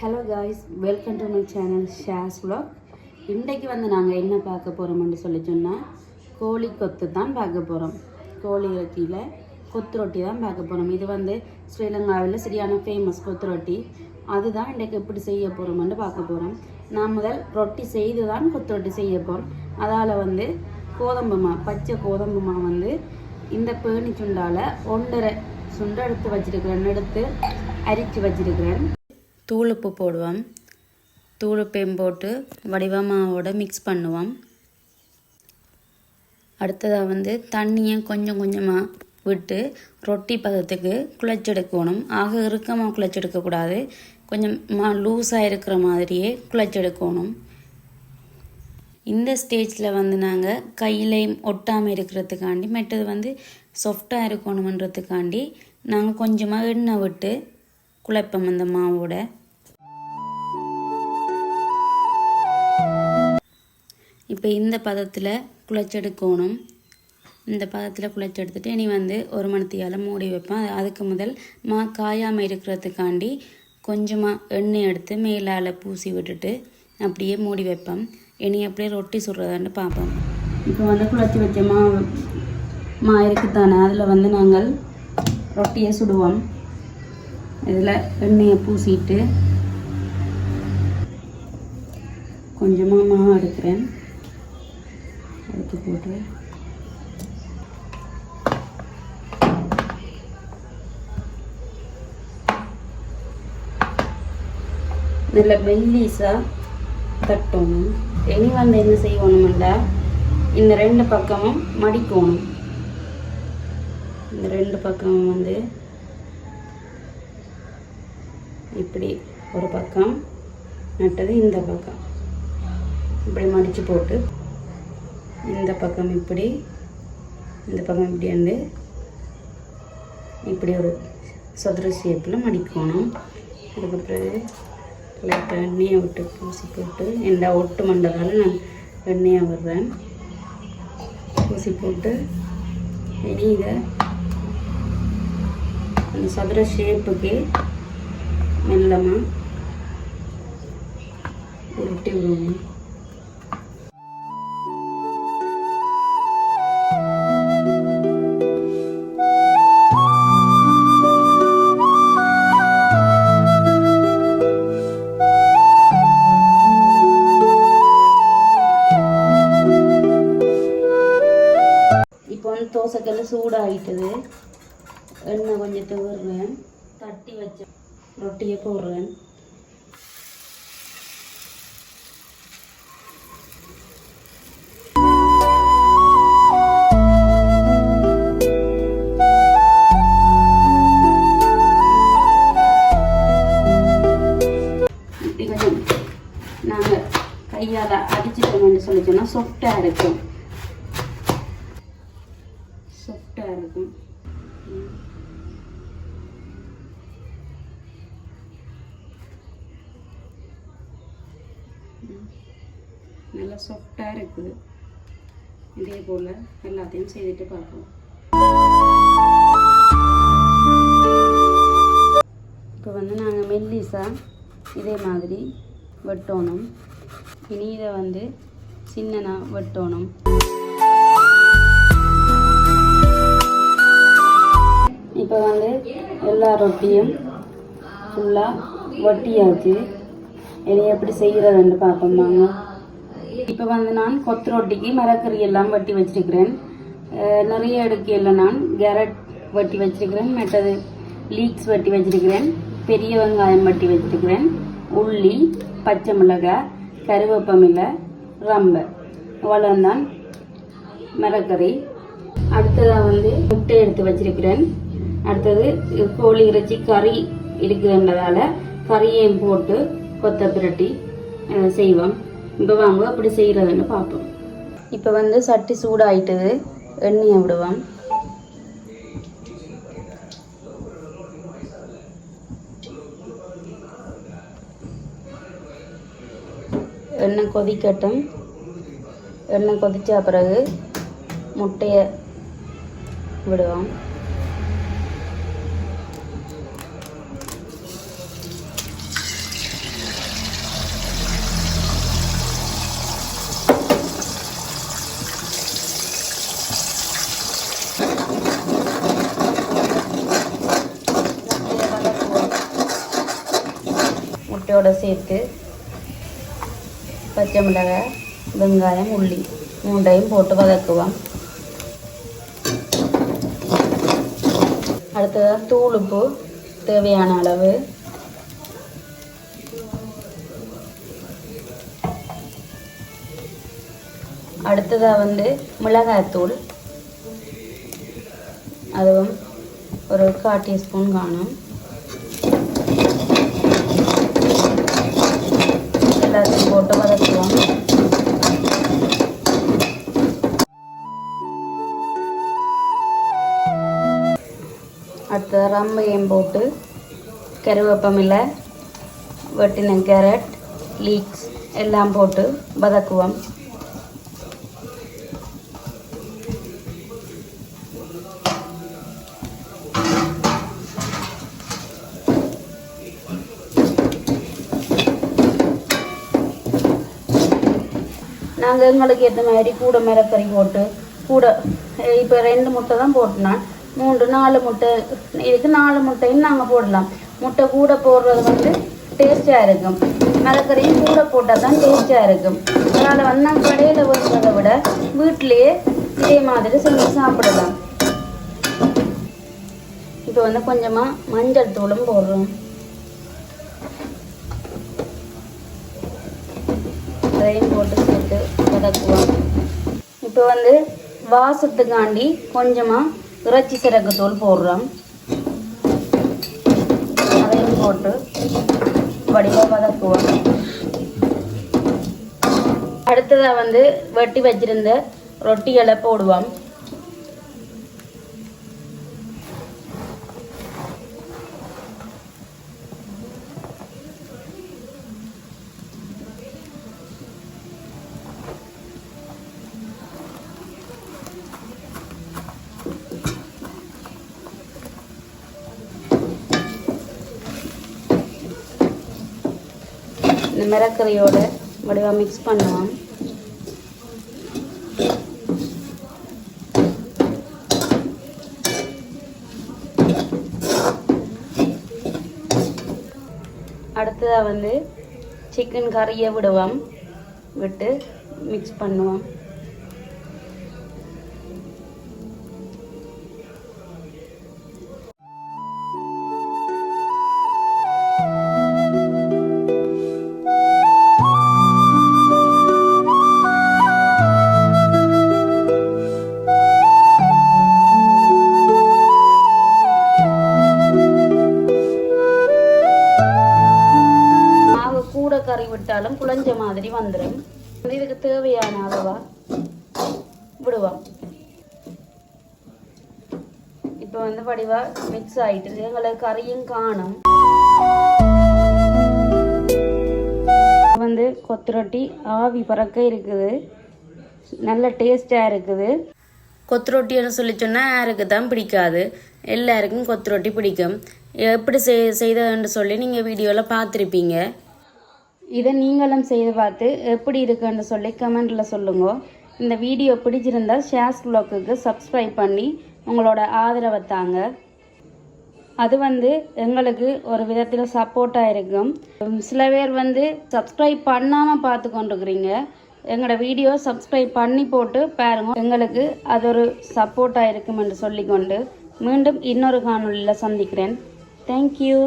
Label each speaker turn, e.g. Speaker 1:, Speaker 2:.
Speaker 1: Hello guys welcome to my channel shares vlog. இன்றைக்கு வந்து நாங்கள் என்ன பார்க்க போகிறோம்னு சொல்லி சொன்னால் கோழி கொத்து தான் பார்க்க போகிறோம் கோழி இறக்கியில் கொத்து ரொட்டி தான் பார்க்க போகிறோம் இது வந்து ஸ்ரீலங்காவில் சரியான ஃபேமஸ் கொத்து ரொட்டி. அதுதான் இன்றைக்கு எப்படி செய்ய போகிறோம்னு பார்க்க போகிறோம் நான் முதல் ரொட்டி செய்து தான் கொத்து ரொட்டி செய்ய போகிறோம் அதால் வந்து கோதம்பு மா பச்சை கோதம்பு மா வந்து இந்த பேணி சுண்டால் ஒன்றரை சுண்டை எடுத்து வச்சிருக்கிறேன். எடுத்து அரித்து வச்சிருக்கிறேன். தூளுப்பு போடுவோம். தூளுப்பையும் போட்டு வடிவமாவோட மிக்ஸ் பண்ணுவோம். அடுத்ததாக வந்து தண்ணியை கொஞ்சம் கொஞ்சமாக விட்டு ரொட்டி பதத்துக்கு குழச்செடுக்கணும் ஆக இறுக்கமாக குழச்செடுக்கக்கூடாது கொஞ்சம் மா லூஸாக இருக்கிற மாதிரியே குழச்செடுக்கணும் இந்த ஸ்டேஜில் வந்து நாங்கள் கையிலையும் ஒட்டாமல் இருக்கிறதுக்காண்டி மெட்டது வந்து சாஃப்டாக இருக்கணுமன்றதுக்காண்டி நாங்கள் கொஞ்சமாக எண்ணெய் விட்டு குழைப்போம் அந்த மாவோட இப்போ இந்த பதத்தில் குழச்செடுக்கணும். இந்த பதத்தில் குழைச்செடுத்துட்டு இனி வந்து ஒரு மணத்தியால் மூடி வைப்பேன் அதுக்கு முதல் மா காயாமல் இருக்கிறதுக்காண்டி கொஞ்சமாக எண்ணெய் எடுத்து மேலால் பூசி விட்டுட்டு அப்படியே மூடி வைப்பேன் இனி அப்படியே ரொட்டி சுடுறதான்னு பார்ப்போம். இப்போ வந்து குழச்சி வச்ச மா மா இருக்குத்தானே அதில் வந்து நாங்கள் ரொட்டியை சுடுவோம். இதில் எண்ணெயை பூசிட்டு கொஞ்சமாக மாவு எடுக்கிறேன். அடுத்து போட்டு. நல்ல மெல்லிஸாக தட்டணும். இனி வந்து என்ன செய்யணுமெண்டா இந்த ரெண்டு பக்கமும் மடிக்கணும். இந்த ரெண்டு பக்கமும் வந்து இப்படி ஒரு பக்கம் நட்டது இந்த பக்கம். இப்படி மடித்து போட்டு இந்த பக்கம் இப்படி இந்த பக்கம் இப்படி வந்து இப்படி ஒரு சதுர ஷேப்பில் மடிக்கணும். அதுக்கு பிறகு லைட்டாக எண்ணெயை விட்டு பூசி போட்டு எந்த ஒட்டு மண்டதால் நான் எண்ணெயை விடுறேன். பூசி போட்டு இனி இதை அந்த சதுர ஷேப்புக்கு மெல்லமாக உருட்டி விடுவோம் சூடாகிட்டது எண்ணெய் கொஞ்சம் விடுறேன் தட்டி வச்ச ரொட்டியை போடுறேன். நாங்கள் கையால் அடிச்சிட்டோம்னு சொல்லி சொன்னால் சொஃப்டாக இருக்கும் சாஃப்டாக இருக்கும் ம். ம். நல்லா சாஃப்டாக இருக்குது. இதே போல் எல்லாத்தையும் செய்துட்டு பார்ப்போம் இப்போ வந்து நாங்கள் மெல்லிசா இதே மாதிரி வெட்டணும். இனி இதை வந்து சின்னனாக வெட்டணும். இப்போ வந்து எல்லா ரொட்டியும் ஃபுல்லாக வட்டியாச்சு. இதை எப்படி செய்கிறதுன்னு பார்ப்போம் வாங்க. இப்போ வந்து நான் கொத்து ரொட்டிக்கு மரக்கறி எல்லாம் வட்டி வச்சிருக்கிறேன். நிறைய எடுக்கையில் நான் கேரட் வட்டி வச்சிருக்கிறேன் மற்றது லீக்ஸ் வட்டி வச்சிருக்கிறேன் பெரிய வெங்காயம் வட்டி வச்சிருக்கிறேன் உள்ளி பச்சை மிளகாய் கருவேப்பமில்லை ரம்பை. அவ்வளோந்தான் மரக்கறி. அடுத்ததாக வந்து முட்டை எடுத்து வச்சிருக்கிறேன். அடுத்தது கோழி இறைச்சி கறி இருக்குதுன்றதால கறியையும் போட்டு கொத்த பிரட்டி செய்வோம். இப்போ வாங்க அப்படி செய்கிறதுன்னு பார்ப்போம். இப்போ வந்து சட்டி சூடாயிட்டது எண்ணெயை விடுவோம். எண்ணெய் கொதிக்கட்டும். எண்ணெய் கொதித்த பிறகு முட்டையை விடுவோம். முட்டையோட சேர்த்து பச்சை மிளகாய் வெங்காயம் உள்ளி மூண்டையும் போட்டு வதக்குவோம் அடுத்ததாக தூள் உப்பு தேவையான அளவு அடுத்ததாக வந்து மிளகாய்த்தூள் அதுவும் ஒரு கால் டீஸ்பூன் காணும் எல்லாத்தையும் போட்டு அடுத்த ரம்பையும் போட்டு கருவேப்பமில்லை வெட்டின கேரட் லீக்ஸ் எல்லாம் போட்டு வதக்குவோம். நாங்கள் எங்களுக்கு ஏற்ற மாதிரி கூட மிரக்கறி போட்டு கூட இப்போ ரெண்டு முட்டை தான் போட்டோம்னா மூன்று நாலு முட்டை இதுக்கு நாலு முட்டையும் நாங்கள் போடலாம். முட்டை கூட போடுறது வந்து டேஸ்ட்டாக இருக்கும். மிளகறியும் கூட போட்டால் தான் டேஸ்ட்டாக இருக்கும். அதனால் வந்து நாங்கள் கடையில் வாங்குறதை விட வீட்டிலேயே இதே மாதிரி செஞ்சு சாப்பிடலாம். இப்போ வந்து கொஞ்சமாக மஞ்சள் தூளும் போடுறோம் அதையும் போட்டு சேர்த்து வதக்குவோம் இப்போ வந்து வாசத்துக்காண்டி கொஞ்சமாக இறைச்சி சிறகு தூள் போடுறோம். அதையும் போட்டு வடிவாக வதக்குவோம். அடுத்ததாக வந்து வெட்டி வச்சிருந்த ரொட்டிகளை போடுவோம். இந்த மிரக்கறியோட வடிவாக மிக்ஸ் பண்ணுவோம் அடுத்ததாக வந்து சிக்கன் கறியை விடுவோம். விட்டு மிக்ஸ் பண்ணுவோம். விட்டாலும் குழஞ்ச மாதிரி வந்துடும் இதுக்கு தேவையான அளவா விடுவோம். இப்போ வந்து வடிவா மிக்ஸ் ஆயிட்டு எங்களை கறியும் காணும். வந்து கொத்து ரொட்டி ஆவி பறக்க இருக்குது. நல்ல டேஸ்ட்டாக இருக்குது. கொத்து ரொட்டின்னு சொல்லி சொன்னால் யாருக்கு தான் பிடிக்காது. எல்லாருக்கும் கொத்து ரொட்டி பிடிக்கும். எப்படி செய் செய்ததுன்னு சொல்லி நீங்கள் வீடியோவில் பார்த்துருப்பீங்க. இதை நீங்களும் செய்து பார்த்து எப்படி இருக்குன்னு சொல்லி கமெண்டில் சொல்லுங்க. இந்த வீடியோ பிடிச்சிருந்தால் ஷேர்ஸ் ப்ளாக்குக்கு சப்ஸ்கிரைப் பண்ணி உங்களோட ஆதரவை தாங்க. அது வந்து எங்களுக்கு ஒரு விதத்தில் சப்போர்ட்டாக இருக்கும். சில பேர் வந்து சப்ஸ்கிரைப் பண்ணாமல் பார்த்து கொண்டுருக்குறீங்க. எங்களோட வீடியோ சப்ஸ்கிரைப் பண்ணி போட்டு பாருங்கள் எங்களுக்கு அது ஒரு சப்போர்ட்டாக இருக்கும் என்று சொல்லிக்கொண்டு மீண்டும் இன்னொரு காணொளியில் சந்திக்கிறேன். தேங்க்யூ